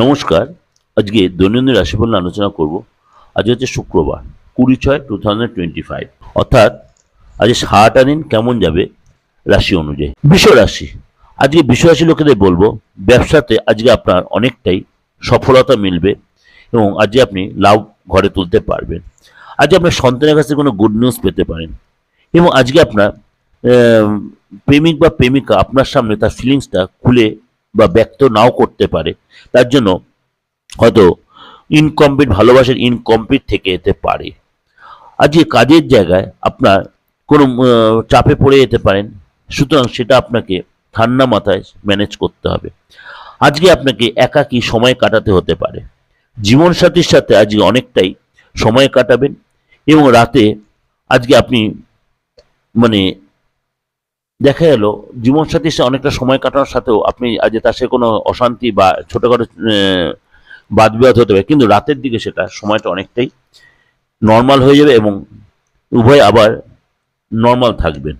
নমস্কার। আজকে দৈনন্দিন রাশিফল আলোচনা করব। আজ হচ্ছে শুক্রবার, কুড়ি ছয় টু থাউজেন্ড টোয়েন্টি ফাইভ অর্থাৎ আজ সারাটা দিন কেমন যাবে রাশি অনুযায়ী। বিশ্ব রাশি। আজকে বিশ্ব রাশি লোকেদের বলব, ব্যবসাতে আজকে আপনার অনেকটাই সফলতা মিলবে এবং আজকে আপনি লাভ ঘরে তুলতে পারবেন। আজকে আপনার সন্তানের কাছে কোনো গুড নিউজ পেতে পারেন এবং আজকে আপনার প্রেমিক বা প্রেমিকা আপনার সামনে তার ফিলিংসটা খুলে বা ব্যক্ত নাও করতে পারে, তার জন্য হয়তো ইনকমপ্লিট ভালোবাসার ইনকমপ্লিট থেকে যেতে পারে। আজকে কাজের জায়গায় আপনার কোনো চাপে পড়ে যেতে পারেন, সুতরাং সেটা আপনাকে ঠান্ডা মাথায় ম্যানেজ করতে হবে। আজকে আপনাকে একাকী সময় কাটাতে হতে পারে। জীবনসাথীর সাথে আজকে অনেকটাই সময় কাটাবেন এবং রাতে আজকে আপনি মানে দেখা গেল জীবনসাথীর সে অনেকটা সময় কাটানোর সাথেও আপনি আজ তার সে কোনো অশান্তি বা ছোটোখাটো বাদ বিবাদ হতে পারে, কিন্তু রাতের দিকে সেটা সময়টা অনেকটাই নর্মাল হয়ে যাবে এবং উভয় আবার নর্মাল থাকবেন।